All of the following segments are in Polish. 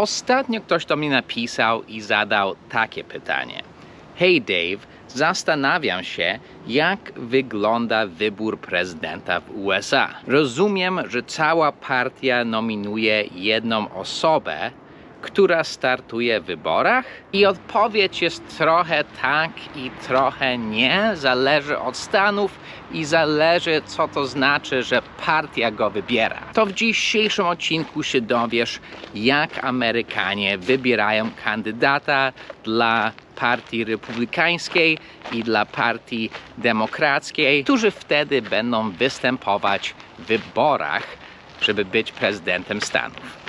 Ostatnio ktoś do mnie napisał i zadał takie pytanie. Hej Dave, zastanawiam się, jak wygląda wybór prezydenta w USA. Rozumiem, że cała partia nominuje jedną osobę, która startuje w wyborach? I odpowiedź jest trochę tak i trochę nie. Zależy od stanów i zależy, co to znaczy, że partia go wybiera. To w dzisiejszym odcinku się dowiesz, jak Amerykanie wybierają kandydata dla partii republikańskiej i dla partii demokrackiej, którzy wtedy będą występować w wyborach, żeby być prezydentem Stanów.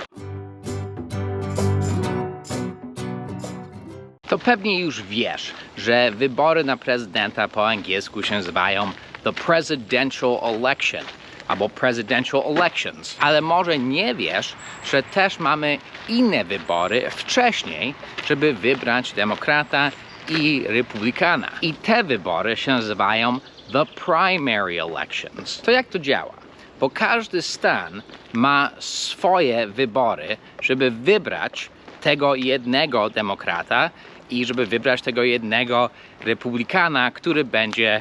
To pewnie już wiesz, że wybory na prezydenta po angielsku się nazywają the presidential election albo presidential elections. Ale może nie wiesz, że też mamy inne wybory wcześniej, żeby wybrać demokrata i republikana. I te wybory się nazywają the primary elections. To jak to działa? Bo każdy stan ma swoje wybory, żeby wybrać tego jednego demokrata i żeby wybrać tego jednego republikana, który będzie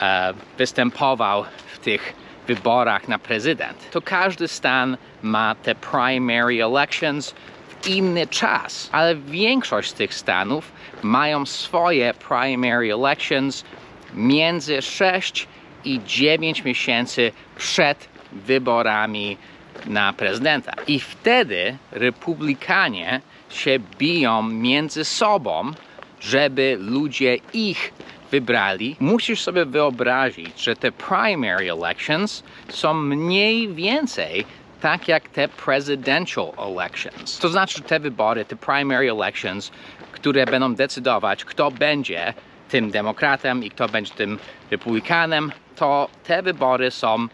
e, występował w tych wyborach na prezydent. To każdy stan ma te primary elections w inny czas, ale większość z tych stanów mają swoje primary elections między 6 i 9 miesięcy przed wyborami na prezydenta. I wtedy republikanie się biją między sobą, żeby ludzie ich wybrali. Musisz sobie wyobrazić, że te primary elections są mniej więcej tak jak te presidential elections. To znaczy te wybory, te primary elections, które będą decydować, kto będzie tym demokratem i kto będzie tym republikanem, to te wybory są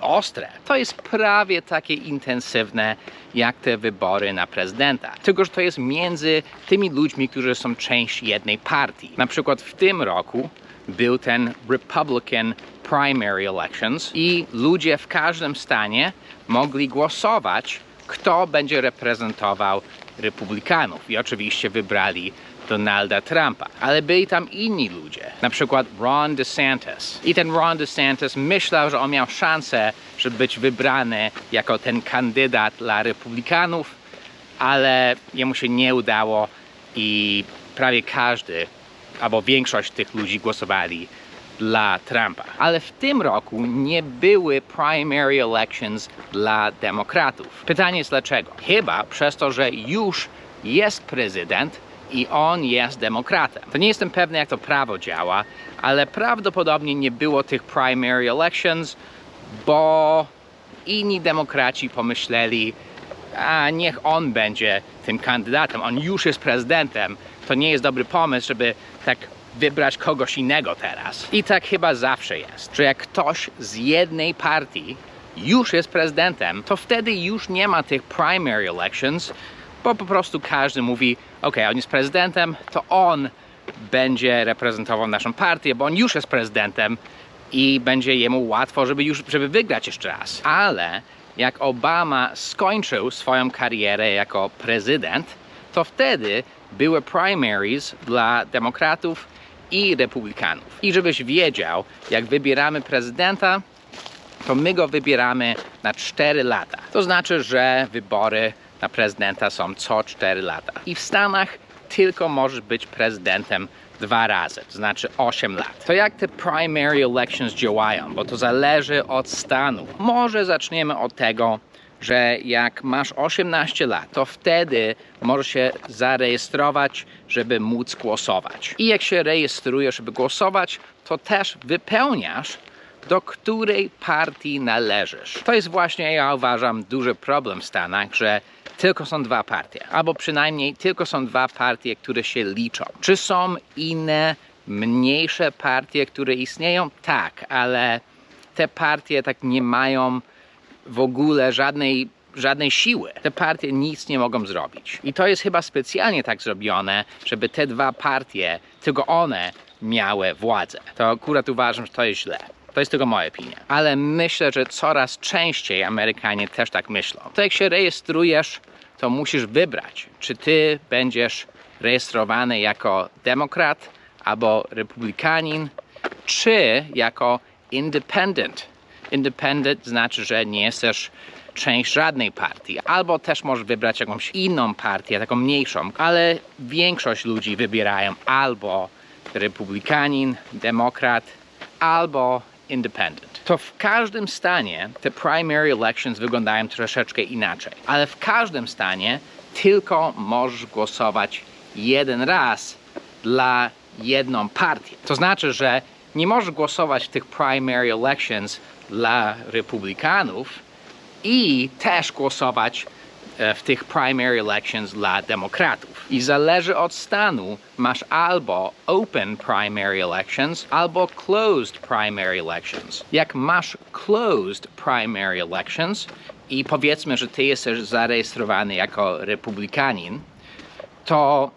ostre. To jest prawie takie intensywne jak te wybory na prezydenta. Tylko, że to jest między tymi ludźmi, którzy są część jednej partii. Na przykład w tym roku był ten Republican primary elections i ludzie w każdym stanie mogli głosować, kto będzie reprezentował republikanów. I oczywiście wybrali Donalda Trumpa. Ale byli tam inni ludzie, na przykład Ron DeSantis. I ten Ron DeSantis myślał, że on miał szansę, żeby być wybrany jako ten kandydat dla republikanów, ale jemu się nie udało i prawie każdy, albo większość tych ludzi głosowali dla Trumpa. Ale w tym roku nie były primary elections dla demokratów. Pytanie jest dlaczego? Chyba przez to, że już jest prezydent, i on jest demokratem. To nie jestem pewny, jak to prawo działa, ale prawdopodobnie nie było tych primary elections, bo inni demokraci pomyśleli, a niech on będzie tym kandydatem, on już jest prezydentem. To nie jest dobry pomysł, żeby tak wybrać kogoś innego teraz. I tak chyba zawsze jest, że jak ktoś z jednej partii już jest prezydentem, to wtedy już nie ma tych primary elections, bo po prostu każdy mówi, ok, on jest prezydentem, to on będzie reprezentował naszą partię, bo on już jest prezydentem i będzie jemu łatwo, żeby już, żeby wygrać jeszcze raz. Ale jak Obama skończył swoją karierę jako prezydent, to wtedy były primaries dla demokratów i republikanów. I żebyś wiedział, jak wybieramy prezydenta, to my go wybieramy na 4 lata. To znaczy, że wybory na prezydenta są co 4 lata. I w Stanach tylko możesz być prezydentem dwa razy, to znaczy 8 lat. To jak te primary elections działają, bo to zależy od stanu. Może zaczniemy od tego, że jak masz 18 lat, to wtedy możesz się zarejestrować, żeby móc głosować. I jak się rejestrujesz, żeby głosować, to też wypełniasz do której partii należysz. To jest właśnie, ja uważam, duży problem w Stanach, że tylko są dwa partie, albo przynajmniej tylko są dwa partie, które się liczą. Czy są inne, mniejsze partie, które istnieją? Tak, ale te partie tak nie mają w ogóle żadnej żadnej siły. Te partie nic nie mogą zrobić. I to jest chyba specjalnie tak zrobione, żeby te dwa partie, tylko one miały władzę. To akurat uważam, że to jest źle. To jest tylko moja opinia. Ale myślę, że coraz częściej Amerykanie też tak myślą. To jak się rejestrujesz to musisz wybrać, czy ty będziesz rejestrowany jako demokrat albo republikanin, czy jako independent. Independent znaczy, że nie jesteś część żadnej partii, albo też możesz wybrać jakąś inną partię, taką mniejszą, ale większość ludzi wybierają albo republikanin, demokrat, albo independent. To w każdym stanie te primary elections wyglądają troszeczkę inaczej, ale w każdym stanie tylko możesz głosować jeden raz dla jedną partię. To znaczy, że nie możesz głosować w tych primary elections dla republikanów i też głosować w tych primary elections dla demokratów. I zależy od stanu, masz albo open primary elections, albo closed primary elections. Jak masz closed primary elections i powiedzmy, że ty jesteś zarejestrowany jako republikanin, to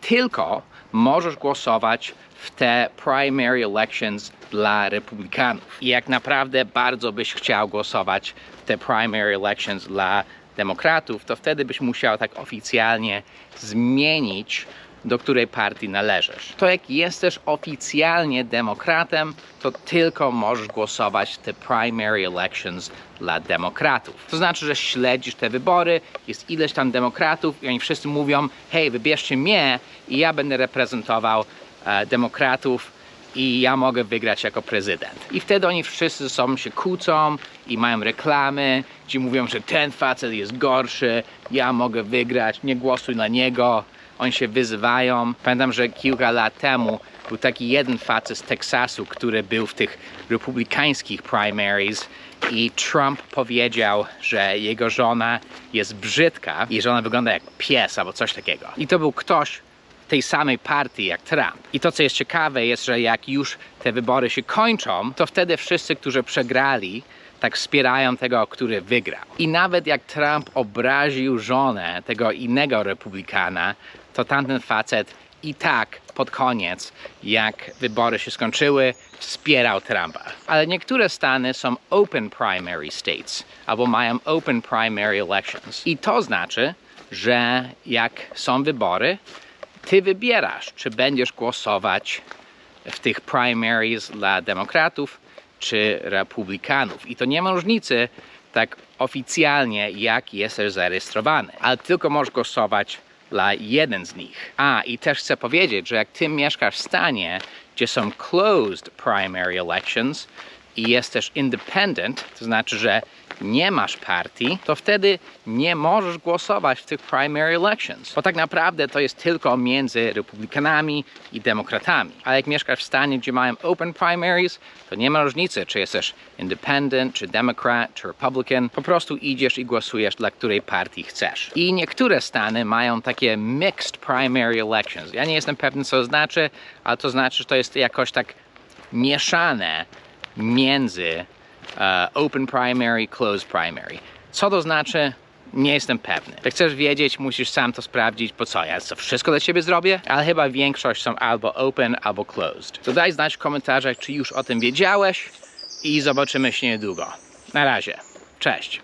tylko możesz głosować w te primary elections dla republikanów. I jak naprawdę bardzo byś chciał głosować w te primary elections dla demokratów, to wtedy byś musiał tak oficjalnie zmienić, do której partii należysz. To jak jesteś oficjalnie demokratem, to tylko możesz głosować te primary elections dla demokratów. To znaczy, że śledzisz te wybory, jest ileś tam demokratów i oni wszyscy mówią, hej, wybierzcie mnie i ja będę reprezentował e, demokratów i ja mogę wygrać jako prezydent. I wtedy oni wszyscy ze sobą się kłócą i mają reklamy, ci mówią, że ten facet jest gorszy, ja mogę wygrać, nie głosuj na niego. Oni się wyzywają. Pamiętam, że kilka lat temu był taki jeden facet z Teksasu, który był w tych republikańskich primaries i Trump powiedział, że jego żona jest brzydka i że ona wygląda jak pies albo coś takiego. I to był ktoś tej samej partii jak Trump. I to, co jest ciekawe, jest, że jak już te wybory się kończą, to wtedy wszyscy, którzy przegrali, tak wspierają tego, który wygrał. I nawet jak Trump obraził żonę tego innego republikana, to tamten facet i tak pod koniec, jak wybory się skończyły, wspierał Trumpa. Ale niektóre stany są open primary states, albo mają open primary elections. I to znaczy, że jak są wybory, ty wybierasz, czy będziesz głosować w tych primaries dla demokratów czy republikanów. I to nie ma różnicy tak oficjalnie, jak jesteś zarejestrowany, ale tylko możesz głosować dla jeden z nich. A, i też chcę powiedzieć, że jak ty mieszkasz w stanie, gdzie są closed primary elections i jesteś independent, to znaczy, że nie masz partii, to wtedy nie możesz głosować w tych primary elections. Bo tak naprawdę to jest tylko między republikanami i demokratami. Ale jak mieszkasz w stanie, gdzie mają open primaries, to nie ma różnicy, czy jesteś independent, czy democrat, czy republican. Po prostu idziesz i głosujesz dla której partii chcesz. I niektóre stany mają takie mixed primary elections. Ja nie jestem pewny, co to znaczy, ale to znaczy, że to jest jakoś tak mieszane między e, open primary, closed primary. Co to znaczy? Nie jestem pewny. Jak chcesz wiedzieć, musisz sam to sprawdzić, po co ja to wszystko dla ciebie zrobię, ale chyba większość są albo open, albo closed. To daj znać w komentarzach, czy już o tym wiedziałeś i zobaczymy się niedługo. Na razie. Cześć.